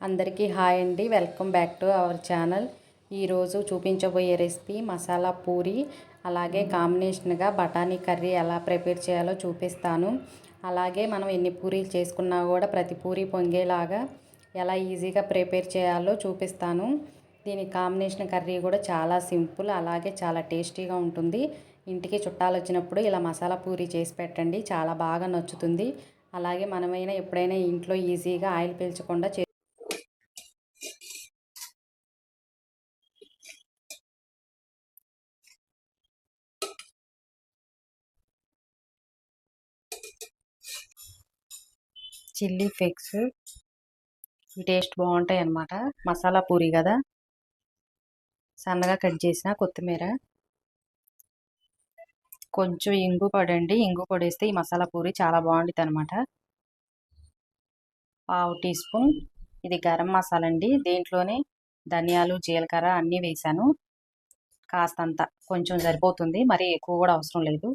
అందరికీ హాయ్ అండి. Welcome back to our channel. ఈరోజు చూపించబోయే రెసిపీ మసాలా పూరి అలాగే కాంబినేషన్గా బఠానీ కర్రీ ఎలా ప్రిపేర్ చేయాలో చూపిస్తాను. అలాగే మనం ఎన్ని పూరీలు చేసుకున్నా కూడా ప్రతి పూరి పొంగేలాగా ఎలా ఈజీగా ప్రిపేర్ చేయాలో చూపిస్తాను. దీని కాంబినేషన్ కర్రీ కూడా చాలా సింపుల్ అలాగే చాలా టేస్టీగా ఉంటుంది. ఇంటికి చుట్టాలు వచ్చినప్పుడు ఇలా మసాలా పూరి చేసి పెట్టండి చాలా బాగా నచ్చుతుంది. అలాగే మనమైనా ఎప్పుడైనా ఇంట్లో ఈజీగా ఆయిల్ పీల్చకుండా చిల్లీ ఫ్లేక్స్ టేస్ట్ బాగుంటాయి అన్నమాట మసాలా పూరి కదా? సన్నగా కట్ చేసిన కొత్తిమీర. కొంచెం ఇంగు పడండి. ఇంగు పొడేస్తే ఈ మసాలా పూరి చాలా బాగుంటుంది అనమాట పావు టీ స్పూన్. ఇది గరం మసాలా అండి దీంట్లోనే ధనియాలు జీలకర్ర అన్నీ వేసాను. కాస్తంత. కొంచెం సరిపోతుంది. మరి ఎక్కువ కూడా అవసరం లేదు.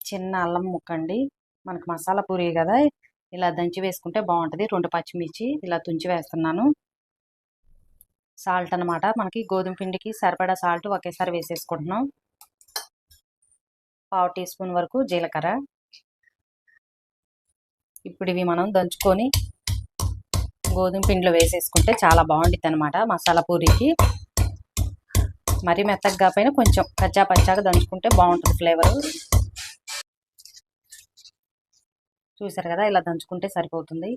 చిన్న అల్లం ముక్క అండి మనకు మసాలా పూరి కదా? ఇలా దంచి వేసుకుంటే బాగుంటుంది. రెండు పచ్చిమిర్చి ఇలా తుంచి వేస్తున్నాను. సాల్ట్ అనమాట మనకి గోధుమ పిండికి సరిపడా సాల్ట్ ఒకేసారి వేసేసుకుంటున్నాం. పావు టీ స్పూన్ వరకు జీలకర్ర. ఇప్పుడు ఇవి మనం దంచుకొని గోధుమ పిండిలో వేసేసుకుంటే చాలా బాగుంటుంది అనమాట మసాలా పూరికి. మరీ మెత్తగా కాకపోయినా కొంచెం కచ్చా పచ్చాగా దంచుకుంటే బాగుంటుంది ఫ్లేవరు. చూసారు కదా ఇలా దంచుకుంటే సరిపోతుంది.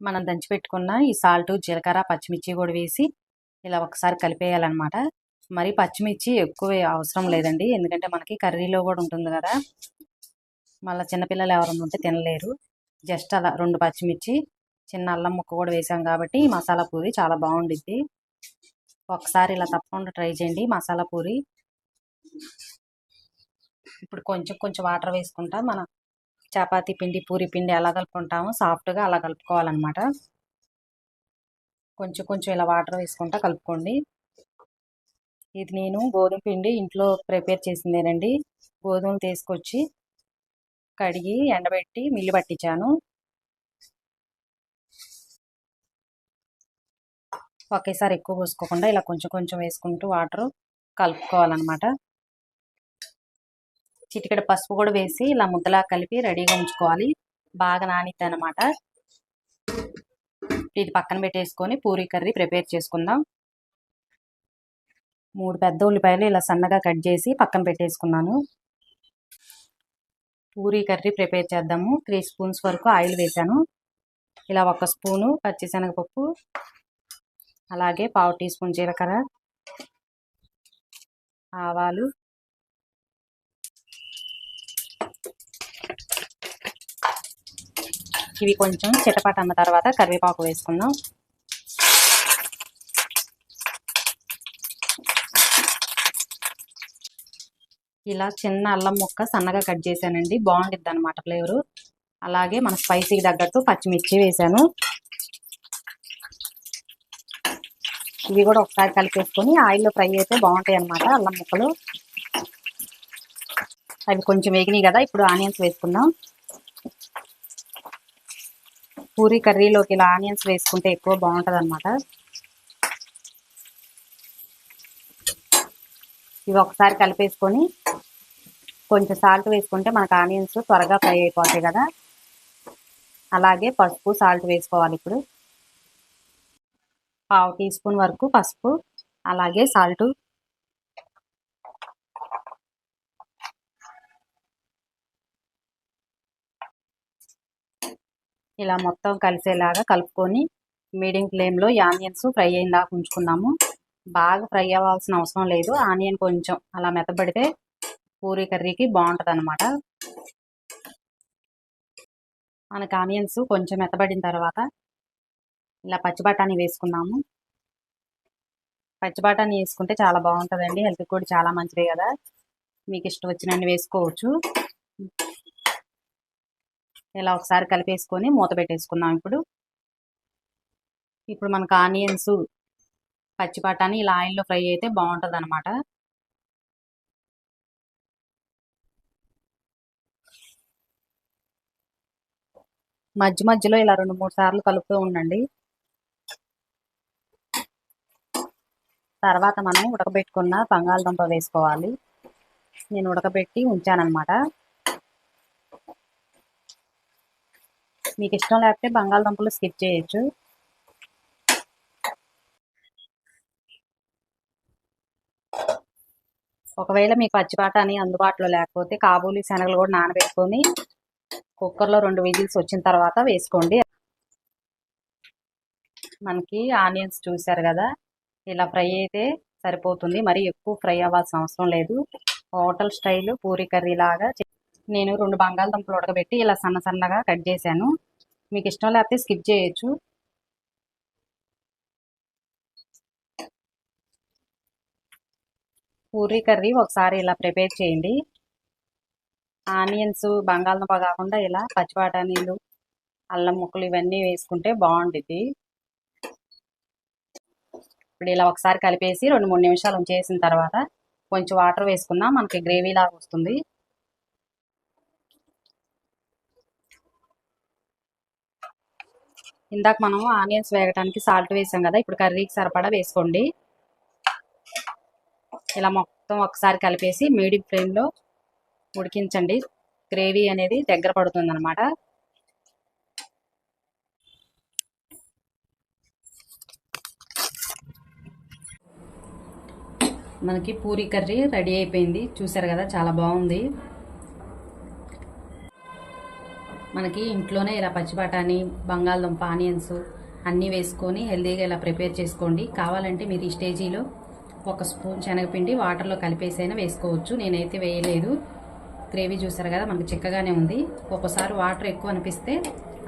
మనం దంచి పెట్టుకున్న ఈ సాల్ట్ జీలకర్ర పచ్చిమిర్చి కూడా వేసి ఇలా ఒకసారి కలిపేయాలన్నమాట. మరి పచ్చిమిర్చి ఎక్కువ అవసరం లేదండి. ఎందుకంటే మనకి కర్రీలో కూడా ఉంటుంది కదా. మళ్ళీ చిన్నపిల్లలు ఎవరైనా ఉంటే తినలేరు. జస్ట్ అలా రెండు పచ్చిమిర్చి చిన్న అల్లం ముక్క కూడా వేసాం కాబట్టి మసాలా పూరి చాలా బాగుండిద్ది. ఒకసారి ఇలా తప్పకుండా ట్రై చేయండి మసాలా పూరి. ఇప్పుడు కొంచెం కొంచెం వాటర్ వేసుకుంటా మనం చపాతీ పిండి పూరి పిండి ఎలా కలుపుకుంటామో. సాఫ్ట్గా అలా కలుపుకోవాలన్నమాట. కొంచెం కొంచెం ఇలా వాటర్ వేసుకుంటా కలుపుకోండి. ఇది నేను గోధుమ పిండి ఇంట్లో ప్రిపేర్ చేసిందేనండి. గోధుమలు తీసుకొచ్చి కడిగి ఎండబెట్టి మిల్లు పట్టించాను. ఒకేసారి ఎక్కువ పోసుకోకుండా ఇలా కొంచెం కొంచెం వేసుకుంటూ వాటర్ కలుపుకోవాలన్నమాట. చిటికెడ పసుపు కూడా వేసి ఇలా ముద్దలా కలిపి రెడీగా ఉంచుకోవాలి. బాగా నానిద్ది అనమాట ఇది పక్కన పెట్టేసుకొని పూరీ కర్రీ ప్రిపేర్ చేసుకుందాం. మూడు పెద్ద ఉల్లిపాయలు ఇలా సన్నగా కట్ చేసి పక్కన పెట్టేసుకున్నాను. పూరీ కర్రీ ప్రిపేర్ చేద్దాము. త్రీ స్పూన్స్ వరకు ఆయిల్ వేసాను. ఇలా ఒక స్పూను పచ్చిశనగపప్పు అలాగే పావు టీ స్పూన్ జీలకర్ర ఆవాలు ఇవి కొంచెం చిటపట అన్న తర్వాత కరివేపాకు వేసుకుందాం. ఇలా చిన్న అల్లం ముక్క సన్నగా కట్ చేశానండి. బాగుంటుంది అనమాట ఫ్లేవరు. అలాగే మన స్పైసీకి తగ్గట్టు పచ్చిమిర్చి వేసాను ఇవి కూడా ఒకసారి కలిపేసుకొని ఆయిల్లో ఫ్రై అయితే బాగుంటాయి అనమాట అల్లం ముక్కలు. అవి కొంచెం వేగినాయి కదా ఇప్పుడు ఆనియన్స్ వేసుకుందాం. పూరీ కర్రీలోకి ఇలా ఆనియన్స్ వేసుకుంటే ఎక్కువ బాగుంటుంది అనమాట ఇవి ఒకసారి కలిపేసుకొని కొంచెం సాల్ట్ వేసుకుంటే మనకు ఆనియన్స్ త్వరగా ఫ్రై అయిపోతాయి కదా. అలాగే పసుపు సాల్ట్ వేసుకోవాలి ఇప్పుడు. పావు టీ స్పూన్ వరకు పసుపు అలాగే సాల్ట్ ఇలా మొత్తం కలిసేలాగా కలుపుకొని మీడియం ఫ్లేమ్లో ఆనియన్స్ ఫ్రై అయ్యేలాగా ఉంచుకున్నాము. బాగా ఫ్రై అవ్వాల్సిన అవసరం లేదు. ఆనియన్ కొంచెం అలా మెత్తబడితే పూరీ కర్రీకి బాగుంటుంది అనమాట మనకి ఆనియన్స్ కొంచెం మెత్తబడిన తర్వాత ఇలా పచ్చి బఠానీ వేసుకున్నాము. పచ్చి బఠానీ వేసుకుంటే చాలా బాగుంటుందండి. హెల్త్కి కూడా చాలా మంచిదే కదా. మీకు ఇష్టం వచ్చినన్ని వేసుకోవచ్చు. ఇలా ఒకసారి కలిపేసుకొని మూత పెట్టేసుకుందాం ఇప్పుడు. ఇప్పుడు మనకు ఆనియన్స్ పచ్చి బఠానీ ఇలా ఆయిల్లో ఫ్రై అయితే బాగుంటుంది అనమాట మధ్య మధ్యలో ఇలా రెండు మూడు సార్లు కలుపుతూ ఉండండి. తర్వాత మనం ఉడకబెట్టుకున్న బంగాళదుంప వేసుకోవాలి. నేను ఉడకబెట్టి ఉంచానన్నమాట. మీకు ఇష్టం లేకపోతే బంగాళదుంపలు స్కిప్ చేయొచ్చు. ఒకవేళ మీకు పచ్చిపాటాని అందుబాటులో లేకపోతే కాబూలి శనగలు కూడా నానబెట్టుకొని కుక్కర్లో రెండు విజిల్స్ వచ్చిన తర్వాత వేసుకోండి. మనకి ఆనియన్స్ చూసారు కదా ఇలా ఫ్రై అయితే సరిపోతుంది. మరి ఎక్కువ ఫ్రై అవ్వాల్సిన అవసరం లేదు. హోటల్ స్టైల్ పూరి కర్రీ లాగా నేను రెండు బంగాళదుంపలు ఉడకబెట్టి ఇలా సన్న సన్నగా కట్ చేశాను. మీకు ఇష్టం లేకపోతే స్కిప్ చేయొచ్చు. పూరీ కర్రీ ఒకసారి ఇలా ప్రిపేర్ చేయండి. ఆనియన్స్ బంగాళదుంప కాకుండా ఇలా పచ్చివాటానీలు అల్లం ముక్కలు ఇవన్నీ వేసుకుంటే బాగుంటుంది ఇప్పుడు ఇలా ఒకసారి కలిపేసి రెండు మూడు నిమిషాలు ఉంచేసిన తర్వాత కొంచెం వాటర్ వేసుకుందాం. మనకి గ్రేవీ లాగా వస్తుంది. ఇందాక మనం ఆనియన్స్ వేగటానికి సాల్ట్ వేసాం కదా ఇప్పుడు కర్రీకి సరిపడా వేసుకోండి. ఇలా మొత్తం ఒకసారి కలిపేసి మీడియం ఫ్లేమ్లో ఉడికించండి. గ్రేవీ అనేది దగ్గర పడుతుంది అనమాట మనకి పూరీ కర్రీ రెడీ అయిపోయింది. చూసారు కదా చాలా బాగుంది. మనకి ఇంట్లోనే ఇలా పచ్చి బఠానీ బంగాళదుంప ఆనియన్స్ అన్నీ వేసుకొని హెల్తీగా ఇలా ప్రిపేర్ చేసుకోండి. కావాలంటే మీరు ఈ స్టేజీలో ఒక స్పూన్ శనగపిండి వాటర్లో కలిపేసైనా వేసుకోవచ్చు. నేనైతే వేయలేదు. గ్రేవీ చూసారు కదా మనకు చిక్కగానే ఉంది. ఒకసారి వాటర్ ఎక్కువ అనిపిస్తే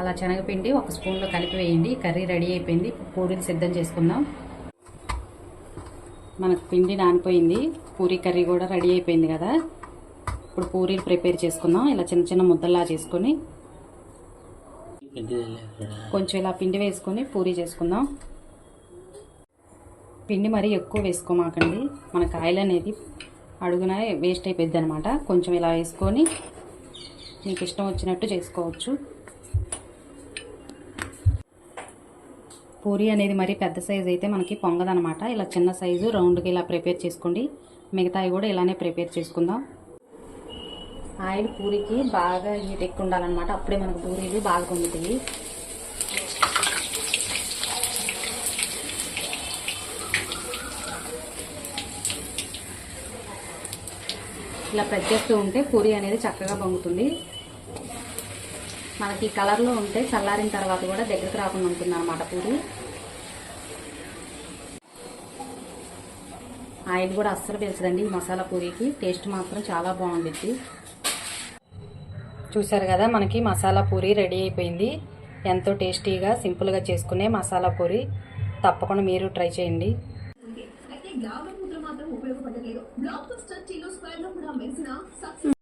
అలా శనగపిండి ఒక స్పూన్లో కలిపి వేయండి. కర్రీ రెడీ అయిపోయింది. పూరీలు సిద్ధం చేసుకుందాం. మనకు పిండి నానిపోయింది. పూరీ కర్రీ కూడా రెడీ అయిపోయింది కదా. ఇప్పుడు పూరీలు ప్రిపేర్ చేసుకుందాం. ఇలా చిన్న చిన్న ముద్దల్లా చేసుకొని కొంచెం ఇలా పిండి వేసుకొని పూరి చేసుకుందాం. పిండి మరీ ఎక్కువ వేసుకోమాకండి మన కాయలు అనేది అడుగున వేస్ట్ అయిపోద్ది అనమాట కొంచెం ఇలా వేసుకొని మీకు ఇష్టం వచ్చినట్టు చేసుకోవచ్చు. పూరి అనేది మరి పెద్ద సైజు అయితే మనకి పొంగదనమాట ఇలా చిన్న సైజు రౌండ్కి ఇలా ప్రిపేర్ చేసుకోండి. మిగతావి కూడా ఇలానే ప్రిపేర్ చేసుకుందాం. ఆయిల్ పూరికి బాగా హీట్ ఎక్కువ ఉండాలన్నమాట. అప్పుడే మనకు పూరీలు బాగా పొందుతాయి ఇలా ప్రెస్ చేస్తూ ఉంటే పూరి అనేది చక్కగా పొంగుతుంది మనకి కలర్లో ఉంటే చల్లారిన తర్వాత కూడా దగ్గరకు రాకుండా ఉంటుంది అనమాట పూరి. ఆయిల్ కూడా అస్సలు పెంచదండి ఈ మసాలా పూరికి. టేస్ట్ మాత్రం చాలా బాగుండిద్ది. చూసారు కదా మనకి మసాలా పూరి రెడీ అయిపోయింది. ఎంతో టేస్టీగా సింపుల్గా చేసుకునే మసాలా పూరి. తప్పకుండా మీరు ట్రై చేయండి. అయితే గాబర్ ముద్ర మాత్రం ఉపయోగపడలేదు బ్లాక్ బస్టర్ టీలో స్క్వేర్లో కూడా మెరిసిన సక్సెస్